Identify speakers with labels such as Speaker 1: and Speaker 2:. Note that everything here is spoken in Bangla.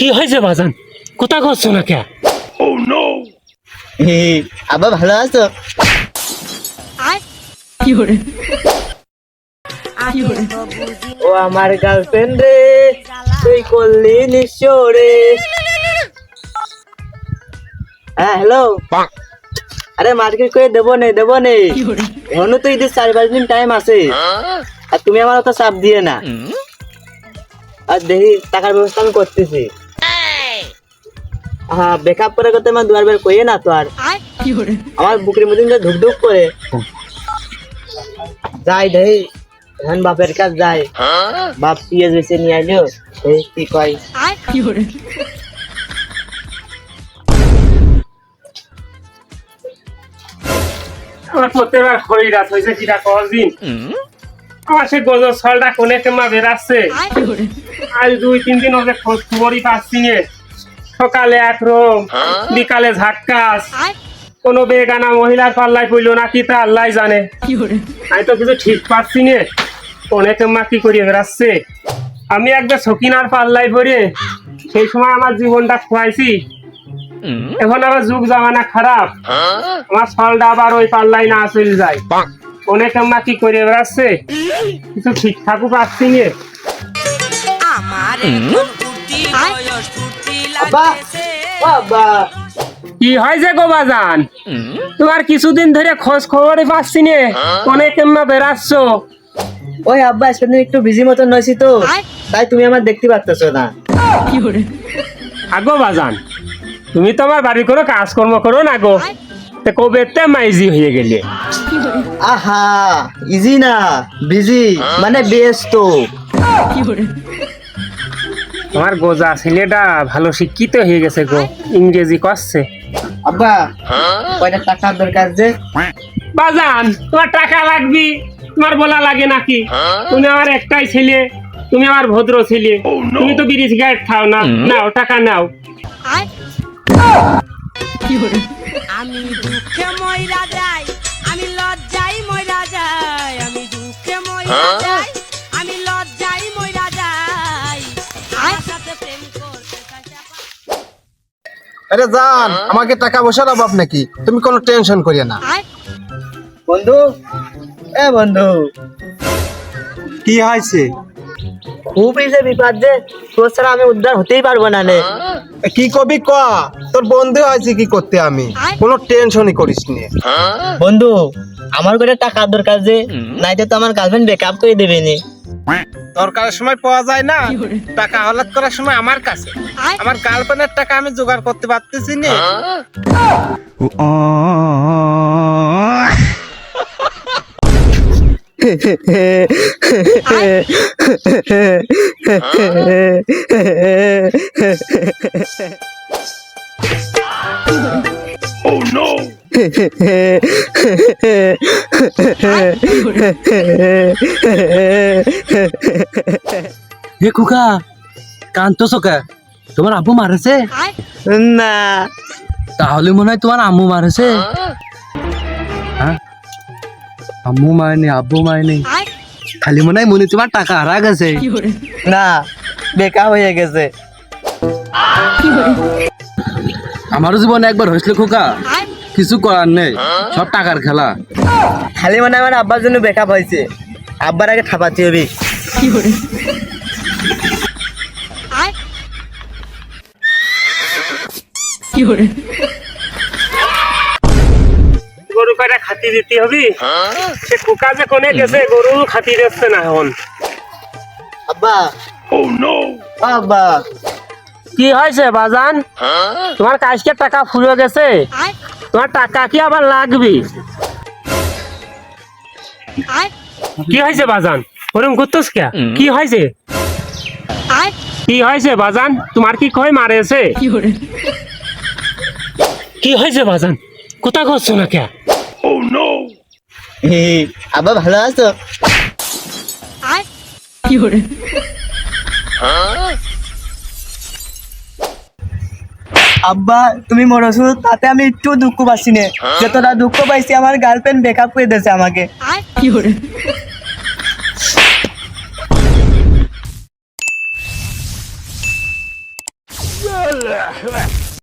Speaker 1: কি হয়েছে বাজান? কোথা করছ না কে
Speaker 2: আব্বা ভালো আছো? ও আমার গার্লফ্রেন্ড রে তুই করলি নিঃস্ব রে হ্যাঁ হ্যালো আরে মার্কেট করে দেবো নে দেবো নে? এখনও তো ঈদের চার পাঁচ দিন টাইম আছে। আর তুমি আমার অত চাপ দিয়ে না। আর দেখি টাকার ব্যবস্থা আমি করতেছি হ্যাঁ বেকআপ করে করতে আমার দুবার বের কইয়ে না তো আর। আমার বুকের মধ্যে যে ধুক ধুক করে। যাই দেখি এখন বাপের কাজ যাই। বাপ পিএস বেছে নিয়ে আইলো এই কি কয়।
Speaker 1: আমার প্রত্যেকবার হরি রাত হয়েছে কিটা কদিন আমার সে গজর ছলটা কোনে কেমা বেরাচ্ছে আজ দুই তিন দিন ওদের খোঁজ খবরই পাচ্ছি। সকালে একরকম বিকালে ঝাক্কাস। কোনো বেগানা মহিলার পাল্লায় পড়ল নাকি তা আল্লাহ জানে। আমি তো কিছু ঠিক পাচ্ছি নে। কোনে কেমা কি করিয়ে বেড়াচ্ছে? আমি একবার সকিনার পাল্লায় পড়ে সেই সময় আমার জীবনটা খোয়াইছি। এখন আবার যুগ জামানা খারাপ। আমার ফলটা আবার ওই পাল্লাই না চলে যায়। অনেক মা কি করে বেড়াচ্ছে? কিছু ঠিক থাকুক আসছি নিয়ে
Speaker 3: আমার
Speaker 1: কি হয় যে গো বাজান? তোমার কিছুদিন ধরে খোঁজ খবরই পাচ্ছি নে। অনেক মা বেড়াচ্ছ?
Speaker 2: ওই আব্বা সেদিন একটু বিজি মতন নইছি তো। তাই তুমি আমার দেখতে পারতেছো না।
Speaker 1: আগো বাজান তুমি তো আমার বাড়ির কোনো কাজকর্ম করো না গো। তে কবে তে মাইজি হয়ে গেলে?
Speaker 2: আহা ইজি না বিজি মানে ব্যস্ত।
Speaker 1: তোমার গোজা ছেলেটা ভালো শিক্ষিত হয়ে গেছে গো ইংরেজি করছে।
Speaker 2: আব্বা কয়টা টাকার দরকার যে?
Speaker 1: বাজান তোমার টাকা লাগবি তোমার বলা লাগে নাকি? তুমি আমার একটাই ছেলে তুমি আমার ভদ্র ছেলে। তুমি তো বিড়ি সিগারেট খাও না নাও টাকা নাও।
Speaker 3: আমি দুঃখে ময়রা যাই আমি লজ্জাই ময়রা যাই আমি দুঃখে ময়রা যাই।
Speaker 4: আরে জান আমাকে টাকা পয়সার অভাব নাকি? তুমি কোনো টেনশন করিও না।
Speaker 2: বন্ধু এ বন্ধু।
Speaker 4: কি হয়েছে?
Speaker 2: খুব যে বিপদ যে তোর ছাড়া আমি উদ্ধার হতেই পারব না নে।
Speaker 4: কি কবি ক? তোর বন্ধু হয়েছে কি করতে আমি? কোনো টেনশনই করিস নি।
Speaker 2: বন্ধু আমার করে টাকার দরকার যে নাইতে তো আমার গার্লফ্রেন্ড ব্রেকআপ করে দেবে নি।
Speaker 4: দরকারের সময় পাওয়া যায় না। টাকা হলাত করার সময় আমার কাছে। আমার গার্লফ্রেন্ডের টাকা আমি জোগাড় করতে পারতেছি না।
Speaker 5: হে খুকা কান্তছ কে? তোমার আব্বু মারেছে
Speaker 2: না।
Speaker 5: তাহলে মনে হয় তোমার আম্মু মারেছে হ্যাঁ আম্মু মারেনি আব্বু মারেনি খালি মনে হয় মনে তোমার টাকা হারা গেছে।
Speaker 2: না বেকার হয়ে গেছে।
Speaker 5: আমারও জীবনে একবার হয়েছিল খোকা। কিছু করার নেই সব টাকার খেলা।
Speaker 2: খালি মানে আমার আব্বার জন্য বেকআপ হয়েছে। আব্বার আগে ঠাপাতে হবে
Speaker 1: গরু কয়টা খাতি দিতে হবে? সে কুকা যে কোনে গেছে গরু খাতি দিচ্ছে না এখন।
Speaker 2: আব্বা। ও আব্বা।
Speaker 1: কি হয়েছে বাজান? তোমার কাজকে টাকা ফুরে গেছে? তোমার টাকা কি আবার লাগবে? কি হয়েছে বাজান? ওরম করতেস কে? কি হয়েছে? কি হয়েছে বাজান? তোমার কি কয় মারেছে? কি হয়েছে বাজান? কোথা করছ না কে?
Speaker 2: আব্বা ভালো আছো? আব্বা তুমি মরছো তাতে আমি একটু দুঃখ পাচ্ছি না। যতটা দুঃখ পাইছি আমার গার্লফ্রেন্ড ব্রেকআপ করে দিয়েছে আমাকে।